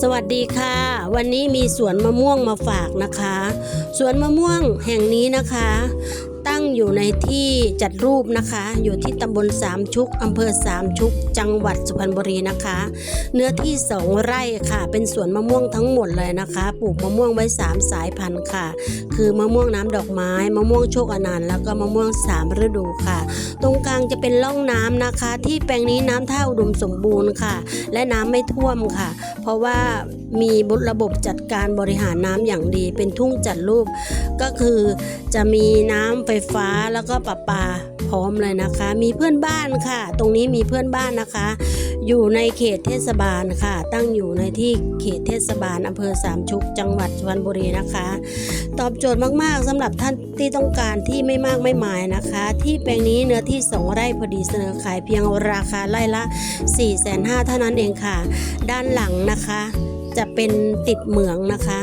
สวัสดีค่ะ วันนี้มีสวนมะม่วงมาฝากนะคะ สวนมะม่วงแห่งนี้นะคะ ตั้งอยู่ในที่จัดรูปนะคะ อยู่ที่ตำบลสามชุกอำเภอสามชุก จังหวัดสุพรรณบุรีนะคะ เนื้อที่สองไร่ค่ะ เป็นสวนมะม่วงทั้งหมดเลยนะคะ ปลูกมะม่วงไว้สามสายพันธุ์ค่ะ คือมะม่วงน้ำดอกไม้ มะม่วงโชคอนันต์แล้วก็มะม่วงสามฤดูค่ะ ตรงกลางจะเป็นร่องน้ำนะคะ ที่แปลงนี้น้ำท่าอุดมสมบูรณ์ค่ะ และน้ำไม่ท่วมค่ะ ราะว่ามีบุระบบจัดการบริหารน้ำอย่างดี เป็นทุ่งจัดรูป ก็คือจะมีน้ำไฟฟ้าแล้วก็ประปาพร้อมเลยนะคะ มีเพื่อนบ้านค่ะ ตรงนี้มีเพื่อนบ้านนะคะ อยู่ในเขตเทศบาลค่ะ ตั้งอยู่ในที่เขตเทศบาลอำเภอสามชุกจังหวัดสุพรรณบุรีนะคะ ตอบโจทย์มากๆสำหรับท่านที่ต้องการที่ไม่มากไม่หมายนะคะ ที่แปลงนี้เนื้อที่ 2 ไร่พอดีเสนอขายเพียงราคาไร่ละ 4 5 0 0 0เท่านั้นเองค่ะ ด้านหลังนะคะ จะเป็นติดเหมืองนะคะ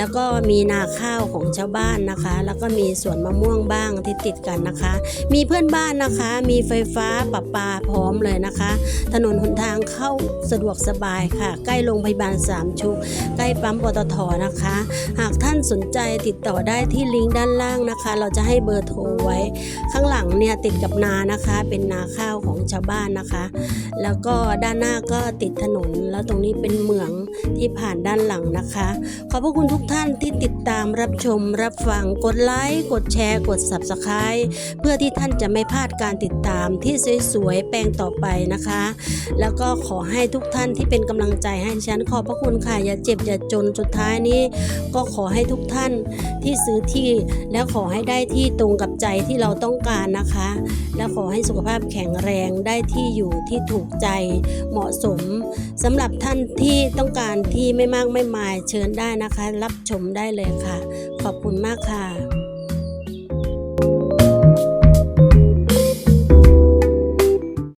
แล้วก็มีนาข้าวของชาวบ้านนะคะ แล้วก็มีสวนมะม่วงบ้างที่ติดกันนะคะ มีเพื่อนบ้านนะคะ มีไฟฟ้าประปาพร้อมเลยนะคะ ถนนหนทางเข้าสะดวกสบายค่ะ ใกล้โรงพยาบาลสามชุก ใกล้ปั๊มปตทนะคะ หากท่านสนใจติดต่อได้ที่ลิงก์ด้านล่างนะคะ เราจะให้เบอร์โทรไว้ ข้างหลังเนี่ยติดกับนานะคะ เป็นนาข้าวของชาวบ้านนะคะ แล้วก็ด้านหน้าก็ติดถนนแล้วตรงนี้เป็นเหมือง ที่ผ่านด้านหลังนะคะ ขอบพระคุณทุกท่านที่ติดตามรับชมรับฟังกดไลค์กดแชร์ กด Subscribe เพื่อที่ท่านจะไม่พลาดการติดตามที่สวยๆแปลงต่อไปนะคะ แล้วก็ขอให้ทุกท่านที่เป็นกำลังใจให้ฉันขอบพระคุณค่ะอย่าเจ็บอย่าจนสุดท้ายนี้ ก็ขอให้ทุกท่านที่ซื้อที่ แล้วขอให้ได้ที่ตรงกับใจที่เราต้องการนะคะ แล้วขอให้สุขภาพแข็งแรงได้ที่อยู่ที่ถูกใจเหมาะสมสำหรับท่านที่ต้องการที่ไม่มากไม่มายเชิญได้นะคะ รับชมได้เลยค่ะ ขอบคุณมากค่ะ